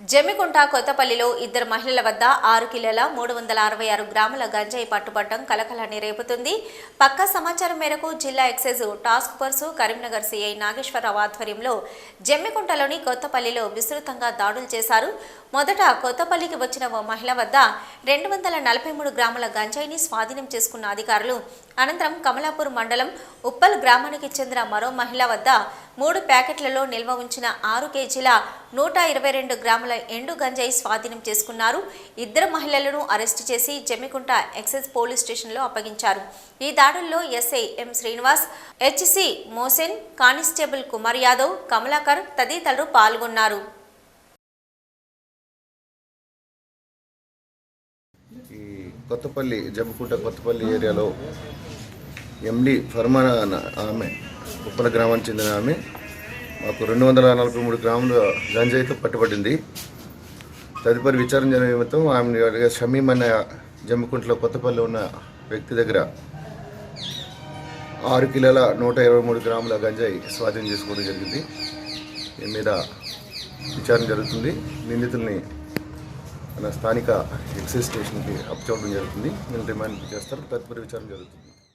జమ్మికుంట కొత్తపల్లిలో ఇద్దరు మహిళల వద్ద ఆరు కిలోల మూడు వందల అరవై ఆరు గ్రాముల గంజాయి పట్టుబట్టం కలకలాన్ని రేపుతుంది. పక్కా సమాచారం మేరకు జిల్లా excise task force Karimnagar CI Nageswara Rao ఆధ్వర్యంలో జమ్మికుంటలోని కొత్తపల్లిలో విస్తృతంగా దాడులు చేశారు. మొదట కొత్తపల్లికి వచ్చిన ఓ మహిళ వద్ద రెండు వందల నలభై మూడు గ్రాముల గంజాయిని స్వాధీనం చేసుకున్న అధికారులు అనంతరం కమలాపూర్ మండలం ఉప్పల్ గ్రామానికి చెందిన మరో మహిళ వద్ద మూడు ప్యాకెట్లలో నిల్వ ఉంచిన ఆరు కేజీల నూట ఇరవై రెండు గ్రాముల ఎండు గంజాయి స్వాధీనం చేసుకున్నారు. ఇద్దరు మహిళలను అరెస్టు చేసి జమ్మికుంట ఎక్సైజ్ పోలీస్ స్టేషన్లో అప్పగించారు. ఈ దాడుల్లో SI M Srinivas HC Mohsin constable Kumar Yadav Kamalakar తదితరులు పాల్గొన్నారు. ఈ కొత్తపల్లి జమ్మికుంట కొత్తపల్లి ఏరియాలో ఎండి ఫర్మానా ఆమె ఉప్పల గ్రామానికి చెందిన ఆమె. మాకు రెండు వందల నలభై మూడు గ్రాముల గంజాయితో పట్టుబడింది. తదుపరి విచారణ జరిగిన నిమిత్తం ఆమె షమీం అనే జమ్మికుంట్లో కొత్తపల్లి ఉన్న వ్యక్తి దగ్గర ఆరు కిలోల నూట ఇరవై మూడు గ్రాముల గంజాయి స్వాధీనం చేసుకోవడం జరిగింది. దీని మీద విచారణ జరుగుతుంది. నిందితుల్ని మన స్థానిక ఎక్సైజ్ స్టేషన్కి అప్ జరుగుతుంది. నేను రిమాండ్ చేస్తారు తదుపరి విచారణ జరుగుతుంది.